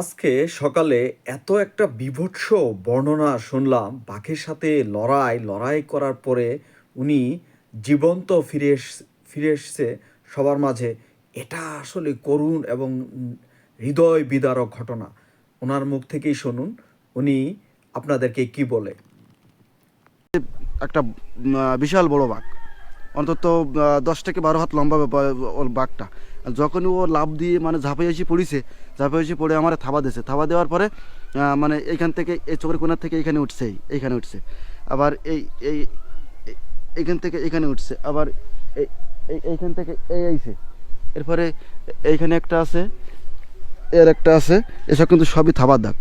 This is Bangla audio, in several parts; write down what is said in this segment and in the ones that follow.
আজকে সকালে এত একটা বীভৎস বর্ণনা শুনলাম বাঘের সাথে লড়াই লড়াই করার পরে উনি জীবন্ত ফিরে ফিরে এসছে সবার মাঝে। এটা আসলে করুণ এবং হৃদয় বিদারক ঘটনা। ওনার মুখ থেকেই শুনুন, উনি আপনাদেরকে কি বলে। একটা বিশাল বড় বাঘ। অন্তত দশ থেকে বারো হাত লম্বা বাঘটা। আর যখনই ও লাভ দিয়ে মানে ঝাঁপে এসে পড়িছে ঝাঁপে এসে পড়ে আমার থাবা দিয়েছে। থাবা দেওয়ার পরে মানে এইখান থেকে এই চোখের কোনার থেকে এইখানে উঠছে এই, এইখানে উঠছে। আবার এই এই এইখান থেকে এখানে উঠছে আবার এই এই- এইখান থেকে এই আইছে। এরপরে এইখানে একটা আছে এর একটা আছে এসব কিন্তু সবই থাবার দাগ।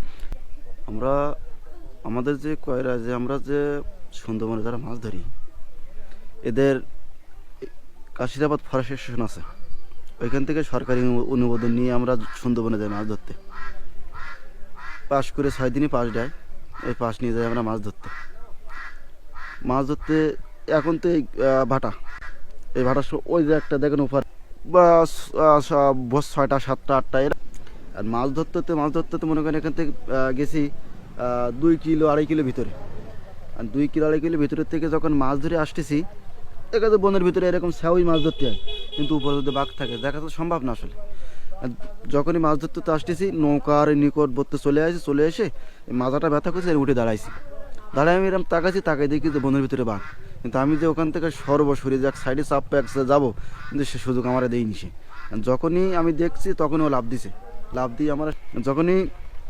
আমরা আমাদের যে কয়রা যে আমরা যে সুন্দরবনে যারা মাছ ধরি এদের কাশিরাবাদ ফরেস্ট স্টেশন আছে। ওইখান থেকে সরকারি অনু- অনুমোদন নিয়ে আমরা সুন্দরবনে যাই মাছ ধরতে। পাশ করে ছয় দিনই পাশ দেয় ওই পাশ নিয়ে যাই আমরা মাছ ধরতে। মাছ ধরতে এখন তো এই ভাটা। এই ভাটার সো- ওই যে একটা দেখেন উপর বা ভোর ছয়টা, সাতটা, আটটা, এর আর মাছ ধরতে হতে মাছ ধরতে হতে মনে করেন এখান থেকে গেছি দুই কিলো, আড়াই কিলো ভিতরে। আর দুই কিলো, আড়াই কিলো ভিতরের থেকে যখন মাছ ধরে আসতেছি এখানে বনের ভিতরে এরকম স্যাওই মাছ ধরতে হয়, কিন্তু উপরে যদি বাঘ থাকে, দেখা তো সম্ভব না আসলে। যখনই মাছ ধরতে তো আসতেছি, নৌকার নিকটবর্তী চলে আসি, চলে এসে মাথাটা ব্যথা করছে, উঠে দাঁড়াইছি। দাঁড়ায় আমি এরকম তাকাইছি, তাকাই দেখি যে বনের ভিতরে বাঘ। কিন্তু আমি যে ওখান থেকে সর্বশরী যাক, সাইডে চাপ প্যাকসে যাব, কিন্তু সে সুযোগ আমার দেয়নি সে। যখনই আমি দেখছি, তখনই ও লাভ দিছে। লাভ দিয়ে আমার, যখনই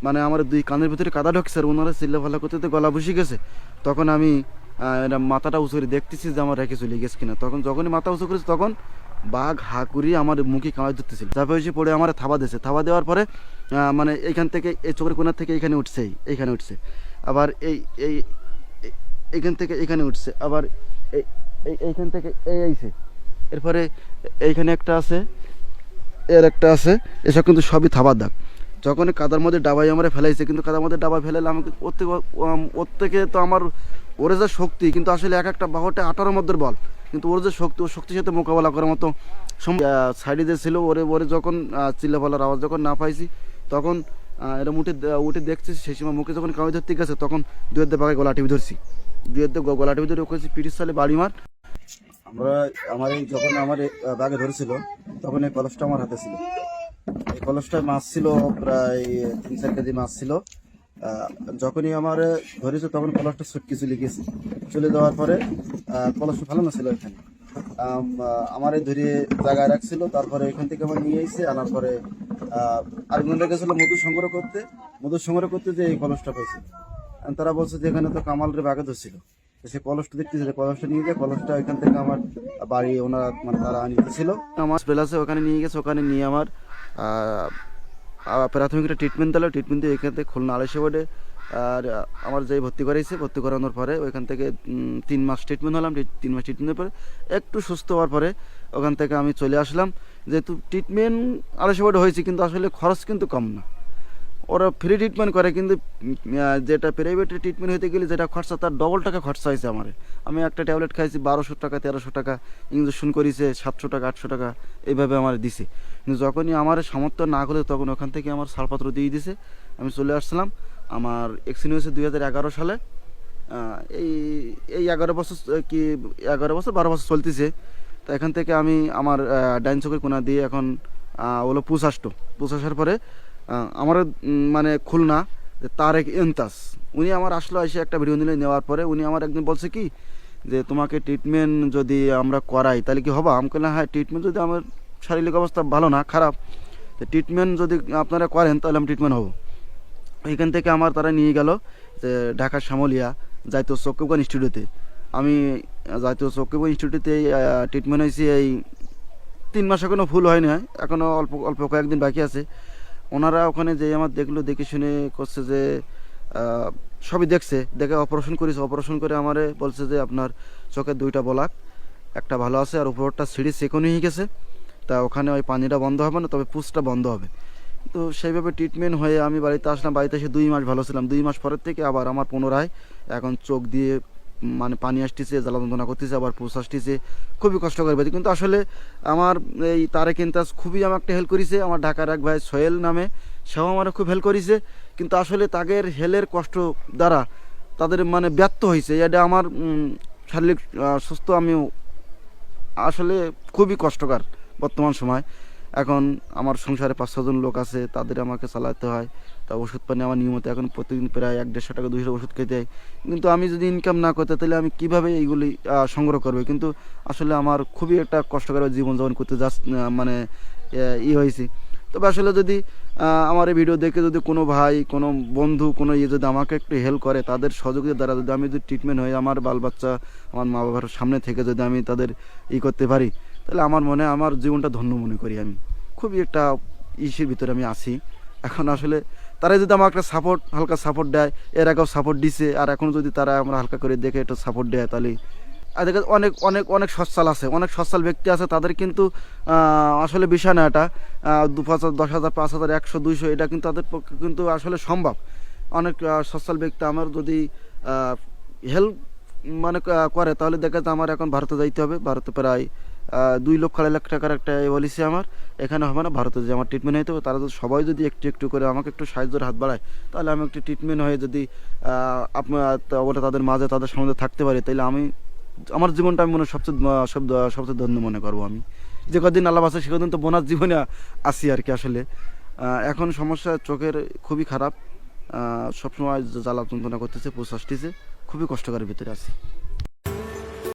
মানে আমার দুই কানের ভিতরে কাদা ঢুকছে, আর ওনারা চিল্লা ফাল্লা করতে গলা বসে গেছে, তখন আমি এটা মাথাটা উঁচু করে দেখতেছি যে আমার রেখে চলে গেছে কিনা। তখন যখনই মাথা উঁচু করেছি তখন বাঘ হা করিয়ে আমার মুখে কামাই ধরতেছিল। এসে পড়ে আমার থাবা দিয়েছে। থাবা দেওয়ার পরে মানে এইখান থেকে এই চোখের কোনার থেকে এইখানে উঠছে এই, এইখানে উঠছে। আবার এই এই এইখান থেকে এখানে উঠছে। আবার এই- এইখান থেকে এই আইছে। এরপরে এইখানে একটা আছে এর একটা আছে এসব কিন্তু সবই থাবার দাগ। যখন কাদার মধ্যে ডাবাই আমরা ফেলাইছে কিন্তু কাদার মধ্যে ডাবা ফেলাইলে আমাকে ওর থেকে তো আমার ওরে যে শক্তি কিন্তু আসলে এক একটা বাহটা আঠারো মধ্যে বল কিন্তু ওর যে শক্তি ওর শক্তির সাথে মোকাবেলা করার মতো সাইডে যে ছিল ওরে ওরে যখন চিল্লা ফলার আওয়াজ যখন না পাইছি তখন এরম উঠে উঠে দেখছি সেই সময় মুখে যখন কামি ধরতে গেছে তখন দুয়ের দিয়ে বাঘে গলা টিভি ধরছি। দুয়ের দিয়ে গলা টিভি ধরে ওকে পিটির সালে বাড়ি মার। আমরা আমার এই যখন আমার আহ, ধরেছিল তখন এই কলসটা আমার হাতে ছিল। এই কলসটায় মাছ ছিল প্রায় তিন চার কেজি মাছ ছিল। যখনই আমার ধরেছে তখন কলসটা ছটকি চলে গেছে। চলে যাওয়ার পরে আহ, কলসটা ভালো না ছিল এখানে। আমার ধরে জায়গায় রাখছিল তারপরে এখান থেকে আমার নিয়ে এসে আনার পরে আহ, আরেকজন গেছিল মধু সংগ্রহ করতে। মধু সংগ্রহ করতে যে এই কলসটা পাইছে। তারা বলছে যে এখানে তো কামালের বাঘে ধরছিল। সে কলসটা দেখতেছিল কলসটা নিয়ে যায় কলসটা এখান থেকে আমার বাড়ি ওনারা মানে তারা নিতেছিল আমার প্লাসে ওখানে নিয়ে গেছে ওখানে নিয়ে আমার প্রাথমিক একটা ট্রিটমেন্ট দিলো ট্রিটমেন্ট দিয়ে এখান থেকে খুলনা আড়াইশো বোর্ডে আর আমার যে ভর্তি করাইছে, ভর্তি করানোর পরে ওইখান থেকে তিন মাস ট্রিটমেন্ট হলাম তিন মাস ট্রিটমেন্টের পরে একটু সুস্থ হওয়ার পরে ওখান থেকে আমি চলে আসলাম। যেহেতু ট্রিটমেন্ট আড়াইশো বোর্ডে হয়েছে, কিন্তু আসলে খরচ কিন্তু কম না। ওরা ফ্রি ট্রিটমেন্ট করে, কিন্তু যেটা প্রাইভেটে ট্রিটমেন্ট হতে গেলে যেটা খরচা, তার ডবল টাকা খরচা হয়েছে আমার। আমি একটা ট্যাবলেট খাইছি, বারোশো টাকা, তেরোশো টাকা ইঞ্জেকশন করেছে, সাতশো টাকা, আটশো টাকা, এইভাবে আমার দিছে। কিন্তু যখনই আমার সামর্থ্য না হলে, তখন ওখান থেকে আমার ছাড়পত্র দিয়ে দিছে। আমি চলে আসছিলাম আমার এক্সিডেন্ট হয়েছে দুই হাজার এগারো সালে। এই এই এগারো বছর কি, এগারো বছর, বারো বছর চলতেছে। তো এখান থেকে আমি আমার ডাইন চোখের কোনা দিয়ে এখন হলো পুষ আসতো। পুষ আসার পরে আমার মানে খুলনা, যে তারেক এন্তাস। উনি আমার আসলো এসে একটা ভিডিও নিলে নেওয়ার পরে উনি আমার একদিন বলছে কি, যে তোমাকে ট্রিটমেন্ট যদি আমরা করাই, তাহলে কি হবে? আমি বললাম হ্যাঁ ট্রিটমেন্ট যদি আমার শারীরিক অবস্থা ভালো না, খারাপ, তো ট্রিটমেন্ট যদি আপনারা করেন, তাহলে আমি ট্রিটমেন্ট হব। এখান থেকে আমার তারা নিয়ে গেল, যে ঢাকার শ্যামলিয়া যাইতো চক্রবান ইনস্টিটিউটে আমি যাইতো চক্রবান ইনস্টিটিউটে ট্রিটমেন্ট হয়েছি এই তিন মাস এখনও ফুল হয়নি এখনও অল্প অল্প কয়েকদিন বাকি আছে। ওনারা ওখানে যে আমার দেখল, দেখে শুনে করছে যে সবই দেখছে। দেখে অপারেশন করেছে। অপারেশন করে আমারে বলছে যে, আপনার চোখের দুইটা বলাক, একটা ভালো আছে আর উপরটা সিঁড়ি সেকনি হয়ে গেছে। তা ওখানে ওই পানিটা বন্ধ হবে না, তবে পুষটা বন্ধ হবে। তো সেইভাবে ট্রিটমেন্ট হয়ে আমি বাড়িতে আসলাম। বাড়িতে এসে দুই মাস ভালো ছিলাম। দুই মাস পরের থেকে আবার আমার পুনরায় এখন চোখ দিয়ে মানে পানি আসতেছে, জ্বালা যন্ত্রণা করতেছে, আবার পুষ আসতেছে, খুবই কষ্টকর ব্যাধি কিন্তু আসলে আমার এই তারে কিন্তাস খুবই আমার একটা হেল্প করেছে, আমার ঢাকার এক ভাই সোহেল নামে, সেও আমার খুব হেল্প করেছে। কিন্তু আসলে তাদের হেলের কষ্ট দ্বারা তাদের মানে ব্যর্থ হয়েছে। এটা আমার শারীরিক সুস্থ আমি আসলে খুবই কষ্টকর বর্তমান সময়। এখন আমার সংসারে পাঁচ ছজন লোক আছে, তাদের আমাকে চালাতে হয়। তা ওষুধ পানি আমার নিয়মিত এখন প্রতিদিন প্রায় এক দেড়শো টাকা, দুইশো ওষুধ খেতে হয়। কিন্তু আমি যদি ইনকাম না করতে, তাহলে আমি কীভাবে এইগুলি সংগ্রহ করব? কিন্তু আসলে আমার খুবই একটা কষ্টকর জীবনযাপন করতে যাস মানে ই হয়েছি। তবে আসলে যদি আমার এই ভিডিও দেখে যদি কোনো ভাই, কোনো বন্ধু, কোনো ইয়ে যদি আমাকে একটু হেল্প করে, তাদের সহযোগিতার দ্বারা যদি আমি যদি ট্রিটমেন্ট হয়ে আমার বাল বাচ্চা, আমার মা বাবার সামনে থেকে যদি আমি তাদের ই করতে পারি তাহলে আমার মনে, আমার জীবনটা ধন্য মনে করি আমি। খুবই একটা ইসের ভিতরে আমি আছি। এখন আসলে তারা যদি আমার একটা সাপোর্ট হালকা সাপোর্ট দেয়, এর আগেও সাপোর্ট দিছে, আর এখন যদি তারা আমরা হালকা করে দেখে একটু সাপোর্ট দেয়, তাহলে আর দেখে অনেক অনেক অনেক সচ্ছাল আছে, অনেক সচ্ছাল ব্যক্তি আছে, তাদের কিন্তু আসলে বিষয় না এটা। দু পাঁচ দশ হাজার পাঁচ হাজার একশো, দুইশো, এটা কিন্তু তাদের পক্ষে কিন্তু আসলে সম্ভব। অনেক সচ্ছাল ব্যক্তি আমার যদি হেল্প মানে করে, তাহলে দেখা যায় আমার এখন ভারতে যাইতে হবে। ভারতে প্রায় দুই লক্ষ আড়াই লাখ টাকার একটা পলিসি আমার। এখানে হবে না ভারতে যে আমার ট্রিটমেন্ট হইতে হবে, তারা যদি সবাই যদি একটু একটু করে আমাকে একটু সাহায্যের হাত বাড়ায়, তাহলে আমি একটু ট্রিটমেন্ট হয়ে যদি আপনার তাদের মাঝে তাদের সঙ্গে থাকতে পারি তাহলে আমি, আমার জীবনটা আমি মনে সবচেয়ে সব সবচেয়ে ধন্য মনে করব আমি। যে কদিন আল্লাহ আছে সে কদিন তো বোনার জীবনে আসি আর কি আসলে। এখন সমস্যা চোখের খুবই খারাপ। সবসময় জ্বালা যন্ত্রণা করতেছে পোষ আসতেছে খুবই কষ্টকর ভিতরে আছি।